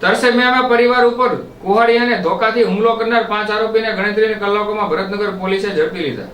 તરસેમિયામાં પરિવાર ઉપર કુહાડી અને ધોકાથી હુમલો કરનાર પાંચ આરોપીને ગણતરીની કલાકોમાં ભરતનગર પોલીસે ઝડપી લીધા.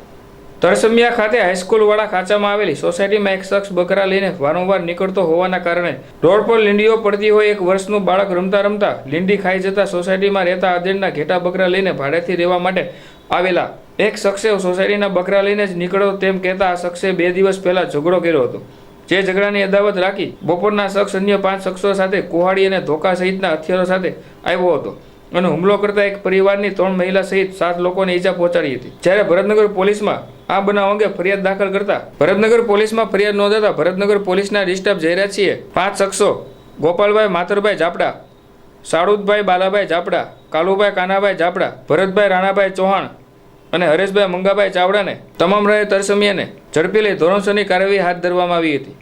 તરસમિયા ખાતે હાઈસ્કૂલ વાળા ખાંચામાં આવેલી સોસાયટીમાં એક શખ્સ બકરા લઈને વારંવાર નીકળતો હોવાના કારણે રોડ પર લીંડીઓ પડતી હોય એક વર્ષનું બાળક રમતા રમતા લીંડી ખાઈ જતા સોસાયટીમાં રહેતા આધેડના ઘેટા બકરા લઈને ભાડેથી રહેવા માટે આવેલા. એક શખ્સે સોસાયટીના બકરા લઈને જ નીકળો તેમ કહેતા આ શખ્સે બે દિવસ પહેલા ઝઘડો કર્યો હતો. જે ઝઘડાની અદાવત રાખી બપોરના શખ્સ અન્ય પાંચ શખ્સો સાથે કુહાડી અને ધોકા સહિતના હથિયારો સાથે આવ્યો હતો અને હુમલો કરતા એક પરિવારની ત્રણ મહિલા સહિત સાત લોકોને ઈજા પહોંચાડી હતી. જ્યારે ભરતનગર પોલીસમાં આ બનાવ અંગે ફરિયાદ દાખલ કરતા ભરતનગર પોલીસમાં ફરિયાદ નોંધાતા ભરતનગર પોલીસના ડિસ્ટર્બ જયરાજસિંહે પાંચ શખ્સો ગોપાલભાઈ માતરભાઈ ઝાપડા સાળુદભાઈ બાલાભાઈ ઝાપડા, કાલુભાઈ કાનાભાઈ ઝાપડા, ભરતભાઈ રાણાભાઈ ચૌહાણ અને હરેશભાઈ મંગાભાઈ ચાવડાને તમામ રહે તરસમિયાને ઝડપી લઈ ધોરણસરની કાર્યવાહી હાથ ધરવામાં આવી હતી.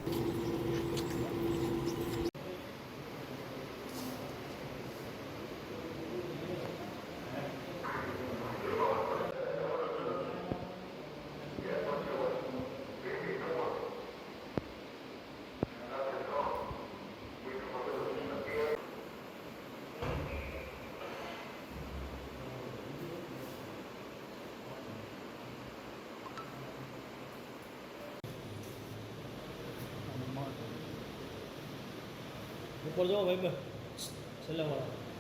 ઉપર જો ભાઈ છેલ્લે વાળા